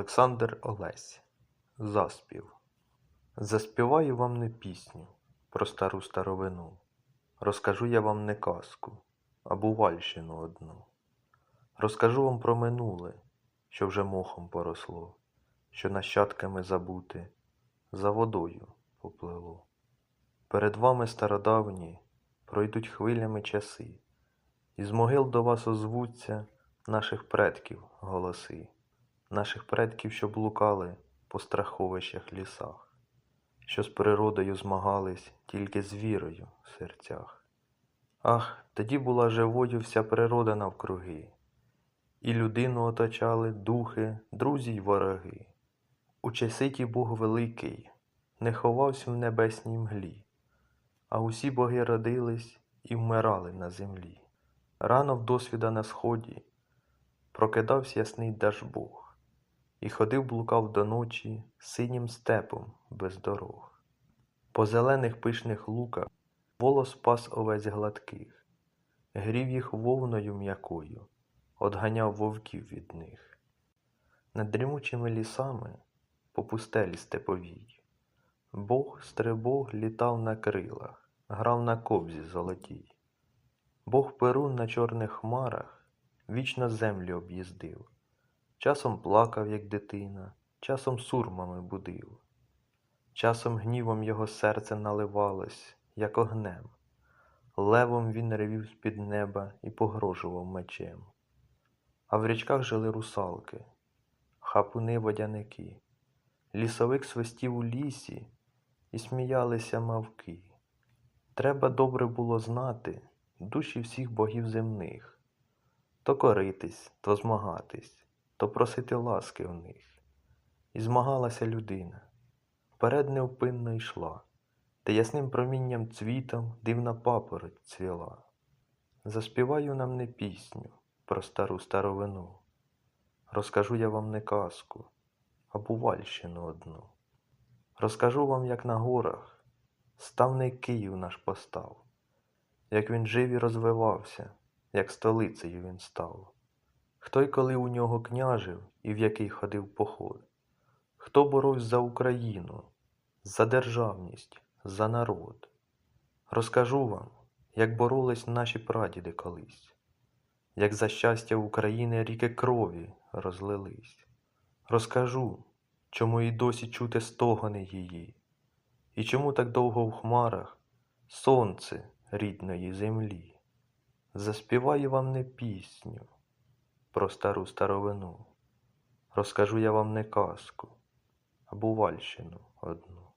Олександр Олесь. Заспів. Заспіваю вам не пісню про стару старовину. Розкажу я вам не казку, а бувальщину одну. Розкажу вам про минуле, що вже мохом поросло, що нащадками забути за водою поплило. Перед вами стародавні пройдуть хвилями часи, і з могил до вас озвуться наших предків голоси, наших предків, що блукали по страховищах лісах, що з природою змагались тільки з вірою в серцях. Ах, тоді була живою вся природа навкруги, і людину оточали духи, друзі й вороги. У часи ті Бог великий не ховався в небесній мглі, а усі боги родились і вмирали на землі. Рано в досвіда на сході прокидався ясний Держбог і ходив блукав до ночі синім степом без дорог. По зелених пишних луках волос пас овець гладких, грів їх вовною м'якою, одганяв вовків від них. Над дрімучими лісами по пустелі степовій Бог стрибог літав на крилах, грав на кобзі золотій. Бог Перун на чорних хмарах вічно землю об'їздив, часом плакав, як дитина, часом сурмами будив, часом гнівом його серце наливалось, як огнем, левом він ревів з-під неба і погрожував мечем. А в річках жили русалки, хапуни водяники, лісовик свистів у лісі, і сміялися мавки. Треба добре було знати душі всіх богів земних, то коритись, то змагатись, то просити ласки в них. І змагалася людина, вперед невпинно йшла, та ясним промінням цвітом дивна папороть цвіла. Заспіваю нам не пісню про стару старовину, розкажу я вам не казку, а бувальщину одну. Розкажу вам, як на горах ставний Київ наш постав, як він жив і розвивався, як столицею він став. Хто й коли у нього княжив і в який ходив поход, хто боровся за Україну, за державність, за народ. Розкажу вам, як боролись наші прадіди колись, як за щастя України ріки крові розлились. Розкажу, чому і досі чути стогони її, і чому так довго в хмарах сонце рідної землі. Заспіваю вам не пісню про стару старовину, розкажу я вам не казку, а бувальщину одну.